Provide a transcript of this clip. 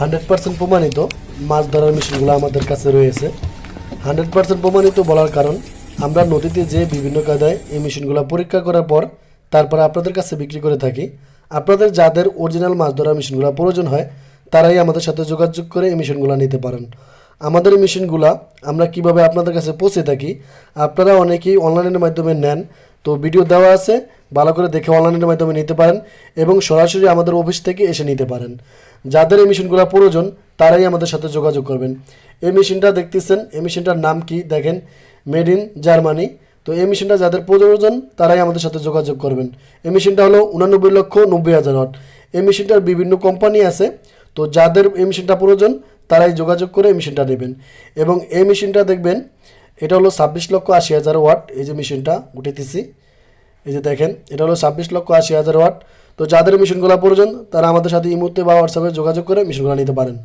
Hundred percent প্রমাণিত মাছ ধরার মেশিনগুলো আমাদের কাছে রয়েছে। হান্ড্রেড পার্সেন্ট প্রমাণিত বলার কারণ, আমরা নদীতে যে বিভিন্ন কায়দায় এই মেশিনগুলো পরীক্ষা করার পর তারপরে আপনাদের কাছে বিক্রি করে থাকি। আপনাদের যাদের অরিজিনাল মাছ ধরার মেশিনগুলো প্রয়োজন হয়, তারাই আমাদের সাথে যোগাযোগ করে এই মেশিনগুলো নিতে পারেন। আমাদের এই মেশিনগুলা আমরা কীভাবে আপনাদের কাছে পৌঁছে থাকি, আপনারা অনেকেই অনলাইনের মাধ্যমে নেন। তো ভিডিও দেওয়া আছে ভালো করে দেখে অনলাইনের মাধ্যমে নিতে পারেন এবং সরাসরি আমাদের অফিস থেকে এসে নিতে পারেন। যাদের এই মেশিনগুলো প্রয়োজন, তারাই আমাদের সাথে যোগাযোগ করবেন। এই মেশিনটা দেখতেছেন, এই মেশিনটার নাম কি? দেখেন মেড ইন জার্মানি তো এই মেশিনটা যাদের প্রয়োজন, তারাই আমাদের সাথে যোগাযোগ করবেন। এই মেশিনটা হলো উনানব্বই লক্ষ নব্বই হাজার ওয়াট। এই মেশিনটার বিভিন্ন কোম্পানি আছে। তো যাদের এই মেশিনটা প্রয়োজন, তারাই যোগাযোগ করে এই মেশিনটা নেবেন। এবং এই মেশিনটা দেখবেন, এটা হলো ছাব্বিশ লক্ষ আশি হাজার ওয়াট। এই যে মেশিনটা উঠেতেছি এই যে দেখেন, এটা হলো ছাব্বিশ লক্ষ আশি হাজার ওয়াট। তো যাদের মিশনগুলো প্রয়োজন, তারা আমাদের সাথে এই মুহূর্তে বা হোয়াটসঅ্যাপে যোগাযোগ করে মিশনগুলো নিতে পারেন।